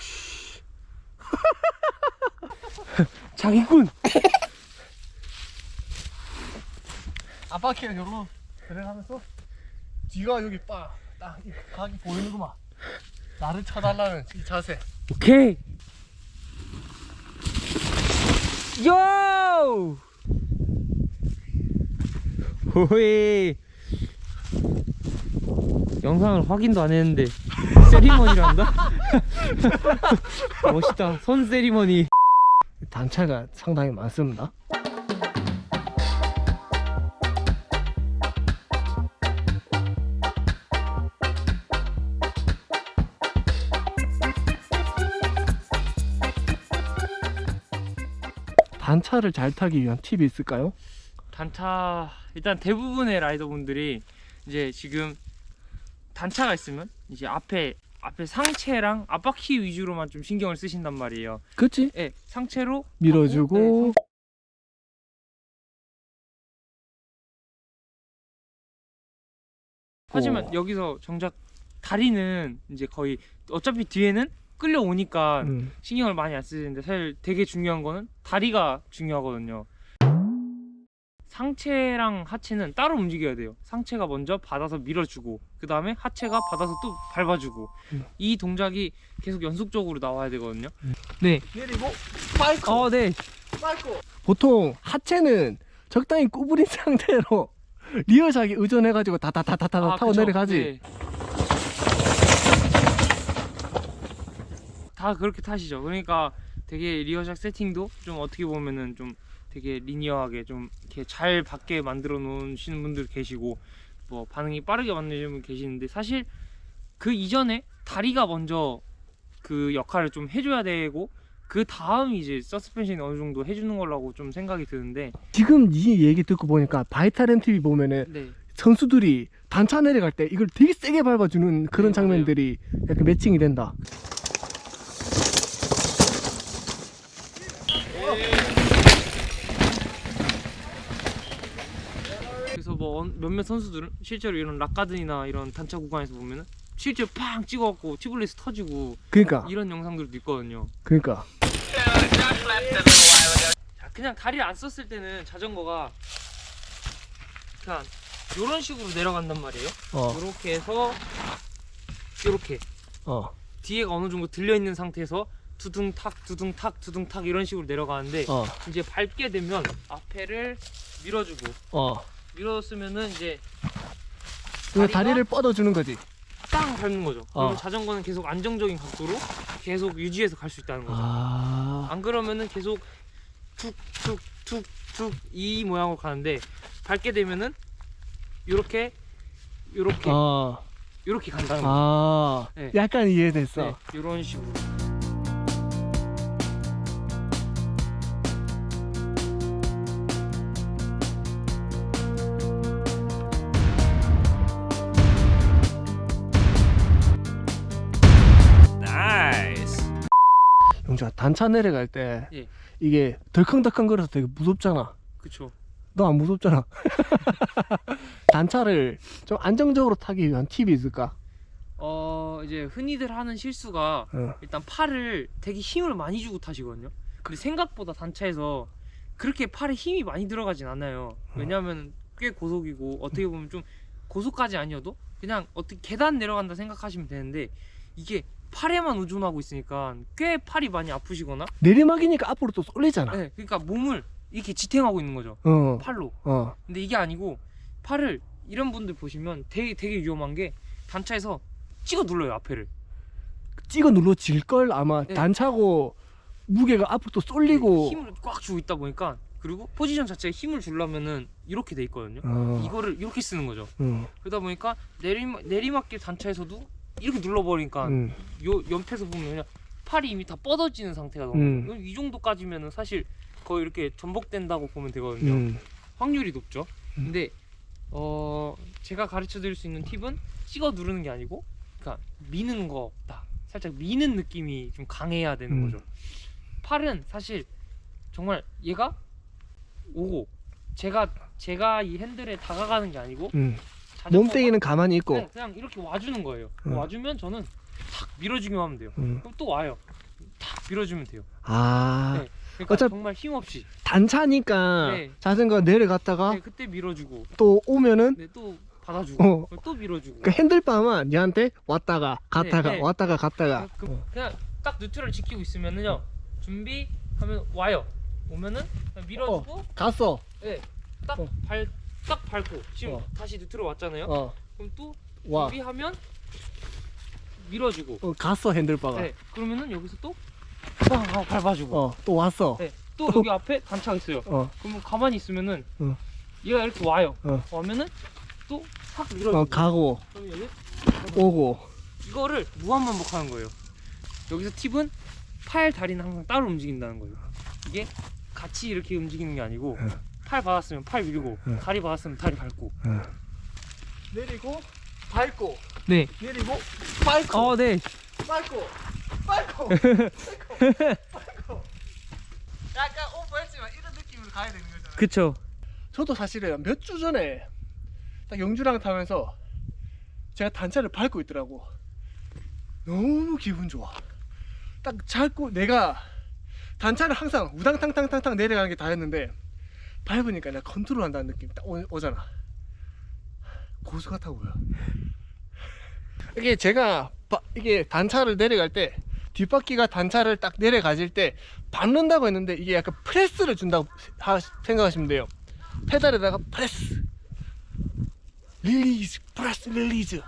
씨. 장인군. 앞바퀴가 여기로 들어가면서 뒤가 여기 빠딱 각이 보이는구만 나를 쳐달라는 이 자세 오케이. 요! 호이. 영상을 확인도 안 했는데 세리머니를 한다? 멋있다. 손 세리머니. 단차가 상당히 많습니다 단차를 잘 타기 위한 팁이 있을까요? 단차 일단 대부분의 라이더분들이 이제 지금 단차가 있으면 이제 앞에 앞에 상체랑 앞바퀴 위주로만 좀 신경을 쓰신단 말이에요. 그치? 예, 상체로 밀어주고 하고, 네, 하지만 오. 여기서 정작 다리는 이제 거의 어차피 뒤에는 끌려오니까 음. 신경을 많이 안 쓰는데 사실 되게 중요한 거는 다리가 중요하거든요. 상체랑 하체는 따로 움직여야 돼요. 상체가 먼저 받아서 밀어주고 그 다음에 하체가 받아서 또 밟아주고 음. 이 동작이 계속 연속적으로 나와야 되거든요. 네. 내리고 파이크 어, 네. 파이크 보통 하체는 적당히 구부린 상태로 리어작에 의존해가지고 다다다다다 아, 타고 그쵸. 내려가지 네. 다 그렇게 타시죠. 그러니까 되게 리어샷 세팅도 좀 어떻게 보면은 좀 되게 리니어하게 좀 이렇게 잘 받게 만들어 놓으시는 분들 계시고 뭐 반응이 빠르게 만드시는 분 계시는데 사실 그 이전에 다리가 먼저 그 역할을 좀 해줘야 되고 그 다음 이제 서스펜션이 어느 정도 해주는 거라고 좀 생각이 드는데. 지금 이 얘기 듣고 보니까 바이탈 TV 보면은 네. 선수들이 단차 내려갈 때 이걸 되게 세게 밟아주는 그런 네, 장면들이 약간 매칭이 된다 그래서 뭐 언- 몇몇 선수들은 실제로 이런 락가든이나 이런 단차 구간에서 보면은 실제로 팡 찍어갖고 튜블레스 터지고 그러니까 이런 영상들도 있거든요. 그러니까 자, 그냥 다리를 안 썼을 때는 자전거가 그냥 이런 식으로 내려간단 말이에요. 어 이렇게 해서 이렇게 어. 뒤에가 어느 정도 들려 있는 상태에서 두둥탁 두둥탁 두둥탁 이런 식으로 내려가는데 어, 이제 밟게 되면 앞에를 밀어주고 어. 밀었으면은 이제 그 다리가- 다리를 뻗어주는 거지. 땅 밟는 거죠. 어. 그러면 자전거는 계속 안정적인 각도로 계속 유지해서 갈 수 있다는 거죠. 아, 안 그러면은 계속 툭툭툭 툭 이 모양으로 가는데 밟게 되면은 요렇게 요렇게 어, 요렇게 간다는 거죠. 아, 네. 약간 이해됐어. 네, 요런 식으로. 용주야, 단차 내려갈 때 예. 이게 덜컹덜컹 거려서 되게 무섭잖아. 그쵸. 너 안 무섭잖아. 단차를 좀 안정적으로 타기 위한 팁이 있을까? 어 이제 흔히들 하는 실수가 어. 일단 팔을 되게 힘을 많이 주고 타시거든요. 근데 생각보다 단차에서 그렇게 팔에 힘이 많이 들어가진 않아요. 왜냐하면 꽤 고속이고 어떻게 보면 좀 고속까지 아니어도 그냥 어떻게 계단 내려간다 생각하시면 되는데 이게 팔에만 의존하고 있으니까 꽤 팔이 많이 아프시거나 내리막이니까 앞으로 또 쏠리잖아. 네, 그러니까 몸을 이렇게 지탱하고 있는 거죠. 어, 팔로. 어, 근데 이게 아니고 팔을 이런 분들 보시면 되게 되게 위험한 게 단차에서 찍어 눌러요 앞에를. 찍어 눌러질 걸 아마 네. 단차고 무게가 앞으로 또 쏠리고. 힘을 꽉 주고 있다 보니까 그리고 포지션 자체에 힘을 주려면은 이렇게 돼 있거든요. 어, 이거를 이렇게 쓰는 거죠. 음, 그러다 보니까 내리막 내리막길 단차에서도 이렇게 눌러버리니까 음, 요 옆에서 보면 그냥 팔이 이미 다 뻗어지는 상태가 너무 음. 이 정도까지면은 사실 거의 이렇게 전복된다고 보면 되거든요. 음. 확률이 높죠. 음. 근데 어 제가 가르쳐 드릴 수 있는 팁은 찍어 누르는 게 아니고 그러니까 미는 거다. 살짝 미는 느낌이 좀 강해야 되는 음. 거죠. 팔은 사실 정말 얘가 오고 제가 제가 이 핸들에 다가가는 게 아니고 음. 몸뚱이는 가만히 있고. 그냥, 그냥 이렇게 와주는 거예요. 음. 와주면 저는 탁 밀어주기만 하면 돼요. 음. 그럼 또 와요. 탁 밀어주면 돼요. 아 네. 그러니까 어차피- 정말 힘없이. 단차니까 네. 자전거 내려갔다가 네, 그때 밀어주고, 또 오면은 네, 또 받아주고, 어. 또 밀어주고. 그 핸들바만 얘한테 왔다가 갔다가 네, 네. 왔다가 갔다가 그, 어. 그냥 딱 뉴트럴 지키고 있으면은요. 준비하면 와요. 오면은 밀어주고, 갔어 네, 딱 어. 발, 딱 밟고 지금 어. 다시 뉴트럴 왔잖아요. 어 그럼 또 와. 준비하면 밀어주고. 어, 갔어 핸들바가 네, 그러면은 여기서 또 아, 아, 밟아주고. 어 또 왔어 네, 또 여기 앞에 단차가 있어요. 어, 그러면 가만히 있으면은 어. 얘가 이렇게 와요. 어. 와면은 또확 밀어주고. 어 가고 그럼 여기 오고 이거를 무한 반복하는 거예요. 여기서 팁은 팔 다리는 항상 따로 움직인다는 거예요. 이게 같이 이렇게 움직이는 게 아니고 어. 팔 받았으면 팔 밀고 어. 다리 받았으면 다리 밟고. 내리고 밟고 네. 내리고 밟고 어, 네. 밟고 밟고 밟고 밟고 약간 오버했지만 이런 느낌으로 가야 되는 거잖아요 그쵸. 저도 사실은 몇 주 전에 딱 영주랑 타면서 제가 단차를 밟고 있더라고 너무 기분 좋아 딱 밟고 내가 단차를 항상 우당탕탕탕탕 내려가는 게 다였는데 밟으니까 내가 컨트롤 한다는 느낌 딱 오, 오잖아. 고수 같아 보여 이게 제가 바- 이게 단차를 내려갈 때 뒷바퀴가 단차를 딱 내려가질 때 밟는다고 했는데 이게 약간 프레스를 준다고 하- 생각하시면 돼요. 페달에다가 프레스. 릴리즈 프레스 릴리즈